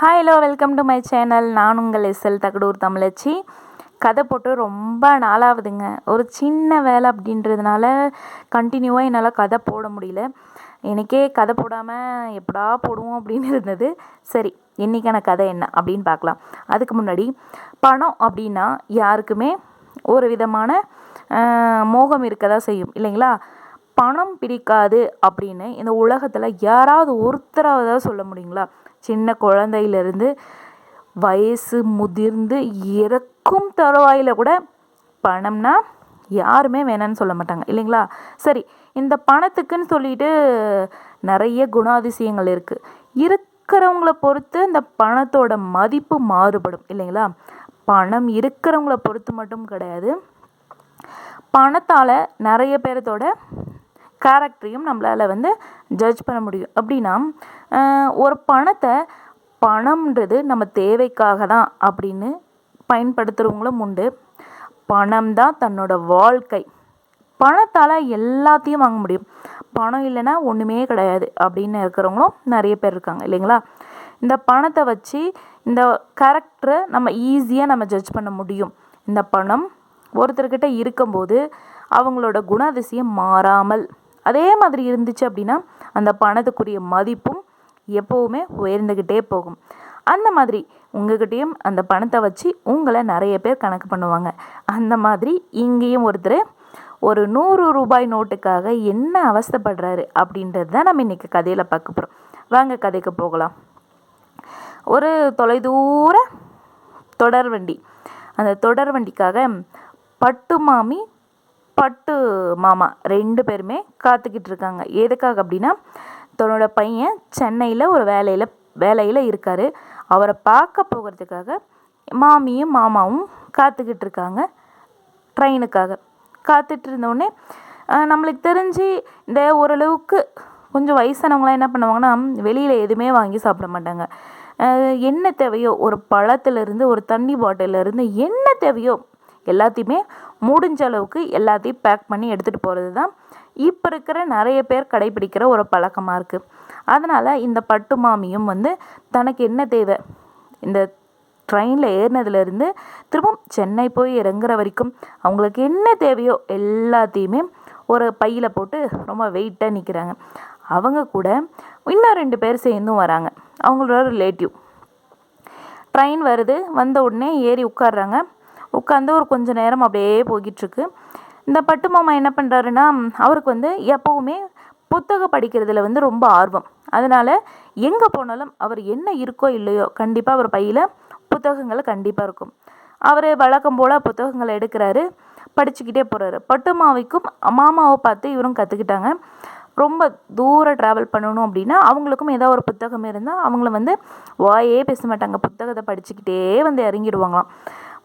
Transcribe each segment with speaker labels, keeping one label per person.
Speaker 1: Hi hello welcome to my channel நான் உங்கள் SL Thagadur தமிழச்சி. கதை போட்டு ரொம்ப நாளாகுதுங்க ஒரு சின்ன வேலை அப்படின்றதுனால கண்டினியூவாக என்னால் கதை போட முடியல. எனக்கே கதை போடாமல் எப்படா போடுவோம் அப்படின்னு இருந்தது. சரி இன்றைக்கான கதை என்ன அப்படின்னு பார்க்கலாம். அதுக்கு முன்னாடி பணம் அப்படின்னா யாருக்குமே ஒரு விதமான மோகம் இருக்க தான் செய்யும் இல்லைங்களா? பணம் பிடிக்காது அப்படின்னு இந்த உலகத்தில் யாராவது ஒருத்தராவது சொல்ல முடியுங்களா? சின்ன குழந்தையிலேருந்து வயசு முதிர்ந்து இறக்கும் தருவாயில் கூட பணம்னா யாருமே வேணான்னு சொல்ல மாட்டாங்க இல்லைங்களா? சரி இந்த பணத்துக்குன்னு சொல்லிட்டு நிறைய குணாதிசயங்கள் இருக்குது இருக்கிறவங்கள பொறுத்து இந்த பணத்தோட மதிப்பு மாறுபடும் இல்லைங்களா? பணம் இருக்கிறவங்கள பொறுத்து மட்டும் கிடையாது. பணத்தால் நிறைய பேர்த்தோட கேரக்டரையும் நம்மளால் வந்து ஜட்ஜ் பண்ண முடியும். அப்படின்னா ஒரு பணத்தை பணம்ன்றது நம்ம தேவைக்காக தான் அப்படின்னு பயன்படுத்துகிறவங்களும் உண்டு. பணம் தான் தன்னோட வாழ்க்கை. பணத்தால் எல்லாத்தையும் வாங்க முடியும். பணம் இல்லைன்னா ஒன்றுமே கிடையாது அப்படின்னு இருக்கிறவங்களும் நிறைய பேர் இருக்காங்க இல்லைங்களா? இந்த பணத்தை வச்சு இந்த கேரக்டரை நம்ம ஈஸியாக நம்ம ஜட்ஜ் பண்ண முடியும். இந்த பணம் ஒருத்தர்கிட்ட இருக்கும்போது அவங்களோட குணாதிசயம் மாறாமல் அதே மாதிரி இருந்துச்சு அப்படின்னா அந்த பணத்துக்குரிய மதிப்பும் எப்போவுமே உயர்ந்துக்கிட்டே போகும். அந்த மாதிரி உங்ககிட்டயும் அந்த பணத்தை வச்சு உங்களை நிறைய பேர் கணக்கு பண்ணுவாங்க. அந்த மாதிரி இங்கேயும் ஒருத்தர் ஒரு நூறு ரூபாய் நோட்டுக்காக என்ன அவஸ்தைப்படுறாரு அப்படின்றது தான் நம்ம இன்றைக்கி கதையில் பார்க்க போகிறோம் வாங்க கதைக்கு போகலாம். ஒரு தொலைதூர தொடர் வண்டி. அந்த தொடர் வண்டிக்காக பட்டு மாமா ரெண்டு பேருமே காத்துக்கிட்டு இருக்காங்க எதுக்காக அப்படின்னா தன்னோட பையன் சென்னையில் ஒரு வேலையில் வேலையில் இருக்கார். அவரை பார்க்க போகிறதுக்காக மாமியும் மாமாவும் காத்துக்கிட்டு இருக்காங்க ட்ரெயினுக்காக. காத்துட்டு இருந்தோடனே நம்மளுக்கு தெரிஞ்சு இந்த ஓரளவுக்கு கொஞ்சம் வயசானவங்களாம் என்ன பண்ணுவாங்கன்னா வெளியில் எதுவுமே வாங்கி சாப்பிட மாட்டாங்க. என்ன தேவையோ ஒரு பழத்துலேருந்து ஒரு தண்ணி பாட்டிலேருந்து என்ன தேவையோ எல்லாத்தையுமே முடிஞ்ச அளவுக்கு எல்லாத்தையும் பேக் பண்ணி எடுத்துகிட்டு போகிறது தான் இப்போ இருக்கிற நிறைய பேர் கடைபிடிக்கிற ஒரு பழக்கமாக இருக்குது அதனால் இந்த பட்டு மாமியும் வந்து தனக்கு என்ன தேவை? இந்த ட்ரெயினில் ஏறினதுலேருந்து திரும்பவும் சென்னை போய் இறங்குற வரைக்கும் அவங்களுக்கு என்ன தேவையோ எல்லாத்தையுமே ஒரு பையில் போட்டு ரொம்ப வெயிட்டாக நிற்கிறாங்க அவங்க கூட இன்னும் ரெண்டு பேர் சேர்ந்தும் வராங்க. அவங்களோட ரிலேட்டிவ் ட்ரெயின் வருது வந்த உடனே ஏறி உட்கார்றாங்க. உட்காந்து ஒரு கொஞ்சம் நேரம் அப்படியே போய்கிட்டுருக்கு இந்த பட்டு மாமா என்ன பண்ணுறாருன்னா அவருக்கு வந்து எப்போவுமே புத்தகம் படிக்கிறதுல வந்து ரொம்ப ஆர்வம். அதனால் எங்கே போனாலும் அவர் என்ன இருக்கோ இல்லையோ கண்டிப்பாக அவர் பையில் புத்தகங்கள் கண்டிப்பாக இருக்கும். அவர் வழக்கம் போல் புத்தகங்களை எடுக்கிறாரு படிச்சுக்கிட்டே போகிறாரு பட்டு மாவிக்கும் மாமாவை பார்த்து இவரும் கற்றுக்கிட்டாங்க ரொம்ப தூரம் ட்ராவல் பண்ணணும் அப்படின்னா அவங்களுக்கும் ஏதோ ஒரு புத்தகம் இருந்தால் அவங்கள வந்து வாயே பேச மாட்டாங்க. புத்தகத்தை படிச்சுக்கிட்டே வந்து இறங்கிடுவாங்களாம்.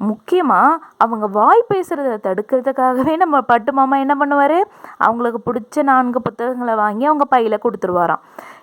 Speaker 1: முக்கியமாக அவங்க வாய் பேசுகிறத தடுக்கிறதுக்காகவே நம்ம பட்டு மாமா என்ன பண்ணுவார்? அவங்களுக்கு பிடிச்ச நான்கு புத்தகங்களை வாங்கி அவங்க பையில் கொடுத்துருவாராம்.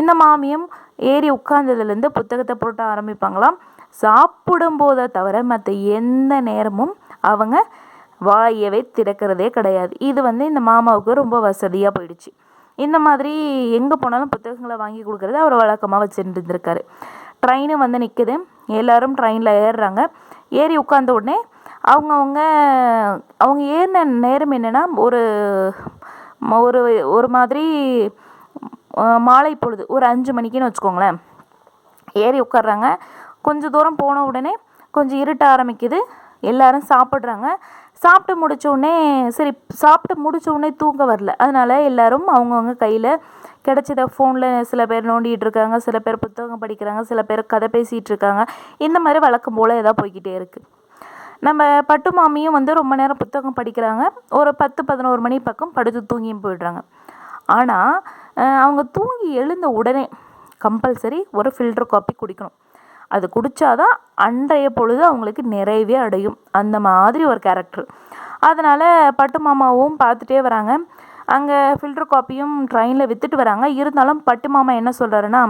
Speaker 1: இந்த மாமியும் ஏறி உட்கார்ந்ததுலேருந்து புத்தகத்தை போட்டு ஆரம்பிப்பாங்களாம். சாப்பிடும்போதை தவிர மற்ற எந்த நேரமும் அவங்க வாயவே திறக்கிறதே கிடையாது. இது வந்து இந்த மாமாவுக்கு ரொம்ப வசதியாக போயிடுச்சு. இந்த மாதிரி எங்கே போனாலும் புத்தகங்களை வாங்கி கொடுக்குறது அவர் வழக்கமாக வச்சுட்டு இருந்திருக்காரு. ட்ரெயினு வந்து நிற்குது எல்லாரும் ட்ரெயினில் ஏறுறாங்க. ஏறி உட்காந்த உடனே அவங்கவுங்க அவங்க ஏறின நேரம் என்னென்னா ஒரு ஒரு ஒரு மாதிரி மாலை பொழுது ஒரு அஞ்சு மணிக்குன்னு வச்சுக்கோங்களேன். ஏறி உட்காடுறாங்க கொஞ்சம் தூரம் போன உடனே கொஞ்சம் இருட்ட ஆரம்பிக்குது. எல்லாரும் சாப்பிட்றாங்க. சாப்பிட்டு முடித்த உடனே சரி சாப்பிட்டு முடித்த உடனே தூங்க வரல. அதனால எல்லோரும் அவங்கவுங்க கையில் கிடைச்சத ஃபோனில் சில பேர் நோண்டிகிட்டு இருக்காங்க சில பேர் புத்தகம் படிக்கிறாங்க சில பேர் கதை பேசிகிட்டு இருக்காங்க இந்த மாதிரி வழக்கம் போல் எதாவது போய்கிட்டே இருக்குது நம்ம பட்டு மாமியும் வந்து ரொம்ப நேரம் புத்தகம் படிக்கிறாங்க. ஒரு பத்து பதினோரு மணி பக்கம் படுத்து தூங்கியும் போயிடுறாங்க. ஆனால் அவங்க தூங்கி எழுந்த உடனே கம்பல்சரி ஒரு ஃபில்டர் காப்பி குடிக்கணும். அது குடித்தாதான் அன்றைய பொழுது அவங்களுக்கு நிறைவே அடையும். அந்த மாதிரி ஒரு கேரக்டர் அதனால் பட்டு மாமாவும் பார்த்துட்டே வராங்க. அங்கே ஃபில்டர் காப்பியும் ட்ரெயினில் விற்றுட்டு வராங்க. இருந்தாலும் பட்டு மாமா என்ன சொல்கிறாருன்னா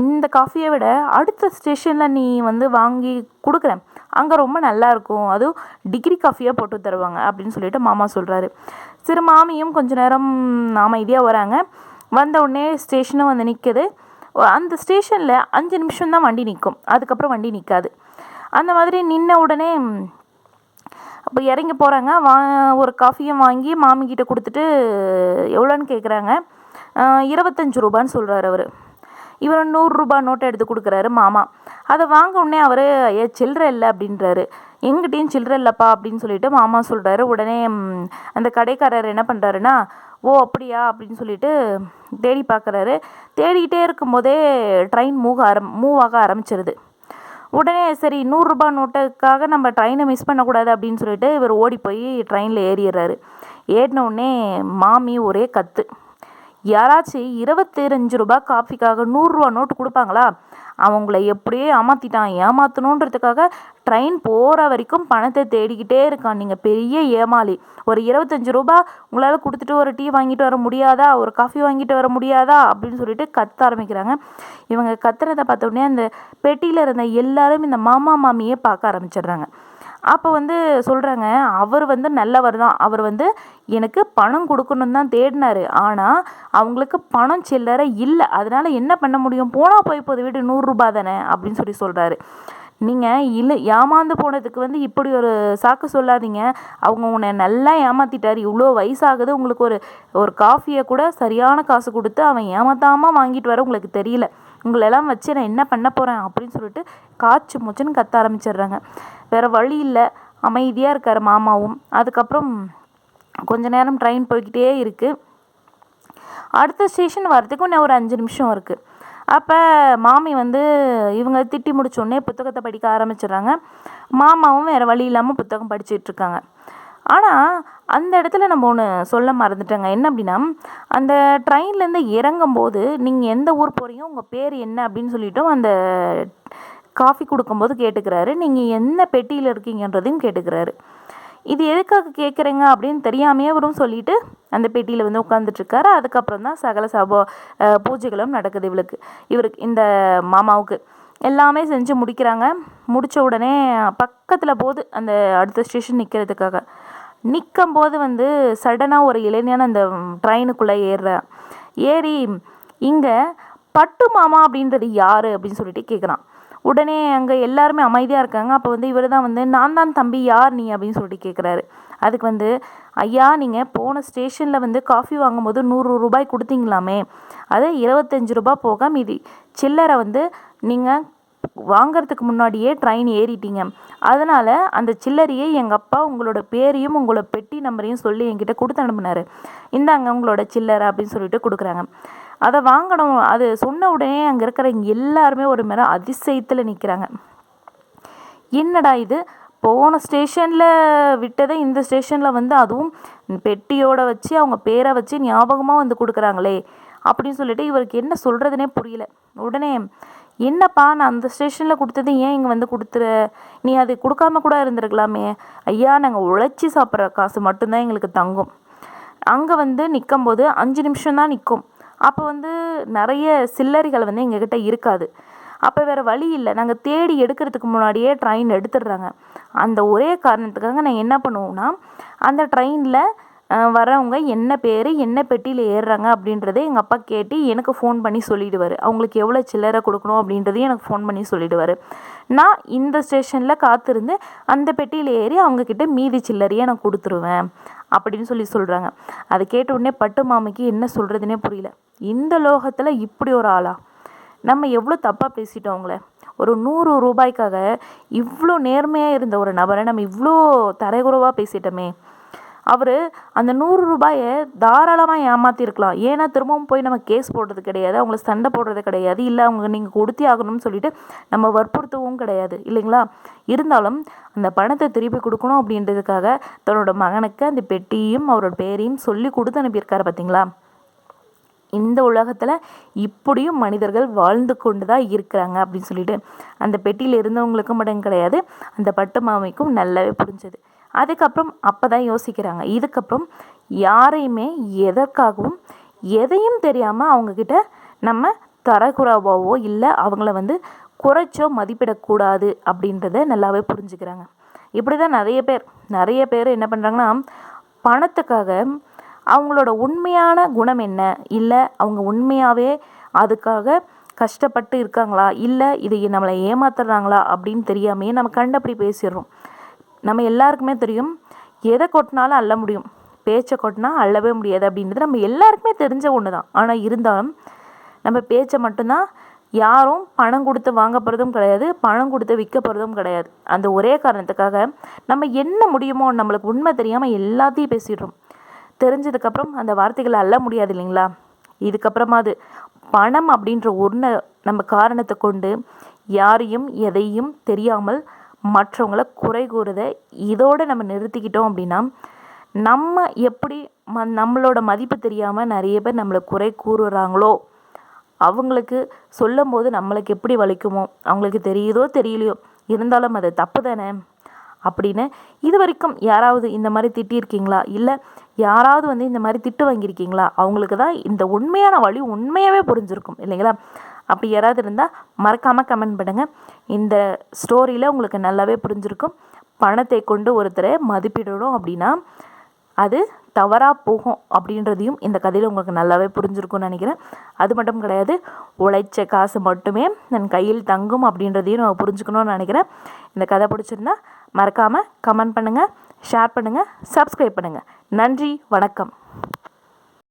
Speaker 1: இந்த காஃபியை விட அடுத்த ஸ்டேஷனில் நீ வந்து வாங்கி கொடுக்குறேன் அங்கே ரொம்ப நல்லா இருக்கும். அதுவும் டிகிரி காஃபியாக போட்டு தருவாங்க அப்படின்னு சொல்லிட்டு மாமா சொல்கிறாரு சரி மாமியும் கொஞ்ச நேரம் அமைதியாக வராங்க. வந்த உடனே ஸ்டேஷனும் வந்து நிற்குது அந்த ஸ்டேஷனில் அஞ்சு நிமிஷம் தான் வண்டி நிற்கும் அதுக்கப்புறம் வண்டி நிற்காது அந்த மாதிரி நின்ன உடனே அப்போ இறங்கி போகிறாங்க வா ஒரு காஃபியும் வாங்கி மாமிக்கிட்ட கொடுத்துட்டு எவ்வளோன்னு கேட்குறாங்க இருபத்தஞ்சு ரூபான்னு சொல்கிறாரு அவர். இவர் நூறுரூபா நோட்டை எடுத்து கொடுக்குறாரு மாமா. அதை வாங்க உடனே அவர் ஏ சில்லற இல்லை அப்படின்றாரு. எங்கிட்டையும் சில்லற இல்லைப்பா அப்படின்னு சொல்லிட்டு மாமா சொல்கிறாரு உடனே அந்த கடைக்காரர் என்ன பண்ணுறாருன்னா ஓ அப்படியா அப்படின்னு சொல்லிட்டு தேடி பார்க்குறாரு தேடிக்கிட்டே இருக்கும்போதே ட்ரெயின் மூவ் ஆரம் மூவ் ஆக ஆரம்பிச்சிருது. உடனே சரி நூறுரூபா நோட்டுக்காக நம்ம ட்ரெயினை மிஸ் பண்ணக்கூடாது அப்படின்னு சொல்லிட்டு இவர் ஓடி போய் ட்ரெயினில் ஏறிடுறாரு. ஏறின உடனே மாமி ஒரே கற்று யாராச்சும் இருபத்தஞ்சு ரூபா காஃபிக்காக நூறுரூவா நோட்டு கொடுப்பாங்களா? அவங்கள எப்படியே ஏமாத்திட்டான். ஏமாத்தணுன்றதுக்காக ட்ரெயின் போகிற வரைக்கும் பணத்தை தேடிக்கிட்டே இருக்கான். நீங்கள் பெரிய ஏமாளி. ஒரு இருபத்தஞ்சு ரூபா உங்களால் கொடுத்துட்டு ஒரு டீ வாங்கிட்டு வர முடியாதா? ஒரு காஃபி வாங்கிட்டு வர முடியாதா? அப்படின்னு சொல்லிட்டு கத்த ஆரம்பிக்கிறாங்க. இவங்க கத்துறதை பார்த்த உடனே அந்த பெட்டியில் இருந்த எல்லாரும் இந்த மாமா மாமியே பார்க்க ஆரம்பிச்சிடுறாங்க. அப்போ வந்து சொல்கிறாங்க அவர் வந்து நல்லவர் தான். அவர் வந்து எனக்கு பணம் கொடுக்கணும்னு தான் தேடினாரு. ஆனால் அவங்களுக்கு பணம் சில்லறை இல்லை. அதனால் என்ன பண்ண முடியும்? போனால் போய் போது வீடு நூறுரூபா தானே? அப்படின்னு சொல்லி சொல்கிறாரு நீங்கள் இல்லை ஏமாந்து போனதுக்கு வந்து இப்படி ஒரு சாக்கு சொல்லாதீங்க. அவங்க உன்னை நல்லா ஏமாத்திட்டார். இவ்வளோ வயசாகுது. உங்களுக்கு ஒரு ஒரு காஃபியை கூட சரியான காசு கொடுத்து அவன் ஏமாத்தாமல் வாங்கிட்டு வர உங்களுக்கு தெரியல. உங்களெல்லாம் வச்சு நான் என்ன பண்ண போகிறேன் அப்படின்னு சொல்லிட்டு காய்ச்சி மூச்சுன்னு கத்த ஆரம்பிச்சிடுறாங்க. வேறு வழி இல்லை. அமைதியாக இருக்கார் மாமாவும். அதுக்கப்புறம் கொஞ்ச நேரம் ட்ரெயின் போய்க்கிட்டே இருக்குது அடுத்த ஸ்டேஷன் வரதுக்கு இன்னும் ஒரு அஞ்சு நிமிஷம் இருக்குது அப்போ மாமி வந்து இவங்க திட்டி முடிச்சோடனே புத்தகத்தை படிக்க ஆரம்பிச்சிடுறாங்க. மாமாவும் வேறு வழி இல்லாமல் புத்தகம் படிச்சிட்ருக்காங்க ஆனால் அந்த இடத்துல நம்ம ஒன்று சொல்ல மறந்துட்டேங்க. என்ன அப்படின்னா அந்த ட்ரெயின்லேருந்து இறங்கும்போது நீங்கள் எந்த ஊர் போகிறீங்க உங்கள் பேர் என்ன அப்படின்னு சொல்லிட்டும் அந்த காஃபி கொடுக்கும்போது கேட்டுக்கிறாரு. நீங்கள் என்ன பெட்டியில் இருக்கீங்கன்றதையும் கேட்டுக்கிறாரு. இது எதுக்காக கேட்குறீங்க அப்படின்னு தெரியாமையே அவரும் சொல்லிட்டு அந்த பெட்டியில் வந்து உட்காந்துட்ருக்காரு அதுக்கப்புறம் தான் சகல சபோ பூஜைகளும் நடக்குது இவளுக்கு. இவருக்கு இந்த மாமாவுக்கு. எல்லாமே செஞ்சு முடிக்கிறாங்க. முடித்த உடனே பக்கத்தில் போது அந்த அடுத்த ஸ்டேஷன் நிற்கிறதுக்காக நிற்கும் போது வந்து சடனாக ஒரு இளைஞன் அந்த ட்ரெயினுக்குள்ளே ஏறுற. ஏறி இங்கே பட்டு மாமா அப்படின்றது யார் அப்படின்னு சொல்லிட்டு கேட்குறான் உடனே அங்கே எல்லாருமே அமைதியாக இருக்காங்க. அப்போ வந்து இவர் தான் வந்து நான் தான் தம்பி யார் நீ? அப்படின்னு சொல்லிட்டு கேட்குறாரு அதுக்கு வந்து ஐயா நீங்கள் போன ஸ்டேஷனில் வந்து காஃபி வாங்கும்போது நூறு ரூபாய் கொடுத்தீங்களாமே? அது இருபத்தஞ்சு ரூபாய் போக மீதி. சில்லறை வந்து நீங்கள் வாங்கிறதுக்கு முன்னாடியே ட்ரெயின் ஏறிட்டீங்க. அதனால் அந்த சில்லறையை எங்கள் அப்பா உங்களோட பேரையும் உங்களோட பெட்டி நம்பரையும் சொல்லி என்கிட்ட கொடுத்து அனுப்புனாரு. இந்தாங்க உங்களோட சில்லறை அப்படின்னு சொல்லிட்டு கொடுக்குறாங்க. அதை வாங்கணும். அது சொன்ன உடனே அங்கே இருக்கிறவங்க எல்லாருமே ஒரு மேலே அதிசயத்தில் நிற்கிறாங்க என்னடா இது? போன ஸ்டேஷனில் விட்டதை இந்த ஸ்டேஷனில் வந்து அதுவும் பெட்டியோட வச்சு அவங்க பேரை வச்சு ஞாபகமாக வந்து கொடுக்குறாங்களே அப்படின்னு சொல்லிட்டு இவருக்கு என்ன சொல்கிறதுனே புரியல. உடனே என்னப்பா நான் அந்த ஸ்டேஷனில் கொடுத்தது ஏன் இங்கே வந்து கொடுத்துற? நீ அது கொடுக்காம கூட இருந்திருக்கலாமே. ஐயா நாங்கள் உழைச்சி சாப்பிட்ற காசு மட்டும்தான் எங்களுக்கு தங்கும். அங்கே வந்து நிற்கும்போது அஞ்சு நிமிஷம் தான் நிற்கும் அப்போ வந்து நிறைய சில்லறைகள் வந்து எங்ககிட்ட இருக்காது. அப்போ வேறு வழி இல்லை. நாங்கள் தேடி எடுக்கிறதுக்கு முன்னாடியே ட்ரெயின் எடுத்துடுறாங்க. அந்த ஒரே காரணத்துக்காக நான் என்ன பண்ணுவோம்னா அந்த ட்ரெயினில் வரவங்க என்ன பேர் என்ன பெட்டியில் ஏறுறாங்க அப்படின்றத எங்கள் அப்பா கேட்டு எனக்கு ஃபோன் பண்ணி சொல்லிடுவார். அவங்களுக்கு எவ்வளோ சில்லறை கொடுக்கணும்? அப்படின்றதையும் எனக்கு ஃபோன் பண்ணி சொல்லிடுவார். நான் இந்த ஸ்டேஷனில் காத்திருந்து அந்த பெட்டியில் ஏறி அவங்கக்கிட்ட மீதி சில்லறையை நான் கொடுத்துருவேன் அப்படின்னு சொல்லி சொல்கிறாங்க அதை கேட்ட உடனே பட்டு மாமிக்கு என்ன சொல்கிறதுனே புரியல. இந்த லோகத்தில் இப்படி ஒரு ஆளா? நம்ம எவ்வளோ தப்பாக பேசிட்டோம் அவங்கள? ஒரு நூறு ரூபாய்க்காக இவ்வளோ நேர்மையாக இருந்த ஒரு நபரை நம்ம இவ்வளோ தரைகுறவாக பேசிட்டோமே. அவர் அந்த நூறு ரூபாயை தாராளமாக ஏமாற்றிருக்கலாம் ஏன்னா திரும்பவும் போய் நம்ம கேஸ் போடுறது கிடையாது அவங்கள சண்டை போடுறது கிடையாது இல்லை அவங்க நீங்கள் கொடுத்தே ஆகணும்னு சொல்லிட்டு நம்ம வற்புறுத்தவும் கிடையாது இல்லைங்களா? இருந்தாலும் அந்த பணத்தை திருப்பி கொடுக்கணும் அப்படின்றதுக்காக தன்னோட மகனுக்கு அந்த பெட்டியும் அவரோட பேரையும் சொல்லி கொடுத்து அனுப்பியிருக்காரு பார்த்தீங்களா இந்த உலகத்தில் இப்படியும் மனிதர்கள் வாழ்ந்து கொண்டு தான் இருக்கிறாங்க அப்படின்னு சொல்லிட்டு அந்த பெட்டியில் இருந்தவங்களுக்கும் மட்டும் கிடையாது அந்த பட்டு மாமிக்கும் நல்லாவே புரிஞ்சது. அதுக்கப்புறம் அப்போ தான் யோசிக்கிறாங்க இதுக்கப்புறம் யாரையுமே எதற்காகவும் எதையும் தெரியாமல் அவங்கக்கிட்ட நம்ம தரக்குறைவாவோ இல்லை அவங்கள வந்து குறைச்சோ மதிப்பிடக்கூடாது அப்படின்றத நல்லாவே புரிஞ்சுக்கிறாங்க. இப்படி தான் நிறைய பேர் நிறைய பேர் என்ன பண்ணுறாங்கன்னா பணத்துக்காக அவங்களோட உண்மையான குணம் என்ன? இல்லை அவங்க உண்மையாகவே அதுக்காக கஷ்டப்பட்டு இருக்காங்களா? இல்லை இது நம்மளை ஏமாத்துறாங்களா? அப்படின்னு தெரியாமையே நம்ம கண்டபடி பேசிடுறோம். நம்ம எல்லாருக்குமே தெரியும் எதை கொட்டினாலும் அள்ள முடியும். பேச்சை கொட்டினா அள்ளவே முடியாது அப்படின்றது நம்ம எல்லாருக்குமே தெரிஞ்ச ஒன்று தான் ஆனால் இருந்தாலும் நம்ம பேச்சை மட்டும்தான் யாரும் பணம் கொடுத்து வாங்க போகிறதும் கிடையாது பணம் கொடுத்து விற்க போகிறதும் கிடையாது. அந்த ஒரே காரணத்துக்காக நம்ம என்ன முடியுமோ நம்மளுக்கு உண்மை தெரியாமல் எல்லாத்தையும் பேசிடுறோம். தெரிஞ்சதுக்கப்புறம் அந்த வார்த்தைகளை அள்ள முடியாது இல்லைங்களா? இதுக்கப்புறமாவது பணம் அப்படின்ற ஒன்று நம்ம காரணத்தை கொண்டு யாரையும் எதையும் தெரியாமல் மற்றவங்கள குறை கூறுத இதோடு நம்ம நிறுத்திக்கிட்டோம் அப்படின்னா நம்ம எப்படி ம நம்மளோட மதிப்பு தெரியாமல் நிறைய பேர் நம்மளை குறை கூறுறாங்களோ அவங்களுக்கு சொல்லும் போது நம்மளுக்கு எப்படி வலிக்குமோ அவங்களுக்கு தெரியுதோ தெரியலையோ இருந்தாலும் அது தப்பு தானே? அப்படின்னு இது வரைக்கும் யாராவது இந்த மாதிரி திட்டியிருக்கீங்களா? இல்லை யாராவது வந்து இந்த மாதிரி திட்டு வாங்கியிருக்கீங்களா? அவங்களுக்கு தான் இந்த உண்மையான வழி உண்மையாகவே புரிஞ்சிருக்கும் இல்லைங்களா? அப்படி யாராவது இருந்தால் மறக்காமல் கமெண்ட் பண்ணுங்கள் இந்த ஸ்டோரியில் உங்களுக்கு நல்லாவே புரிஞ்சிருக்கும். பணத்தை கொண்டு ஒருத்தரை மதிப்பிடணும் அப்படின்னா அது தவறாக போகும் அப்படின்றதையும் இந்த கதையில் உங்களுக்கு நல்லாவே புரிஞ்சிருக்கும்னு நினைக்கிறேன். அது மட்டும் கிடையாது உழைச்ச காசு மட்டுமே நான் கையில் தங்கும் அப்படின்றதையும் நான் புரிஞ்சுக்கணும்னு நினைக்கிறேன். இந்த கதை பிடிச்சிருந்தா மறக்காமல் கமெண்ட் பண்ணுங்கள் ஷேர் பண்ணுங்கள் சப்ஸ்கிரைப் பண்ணுங்கள் நன்றி வணக்கம்.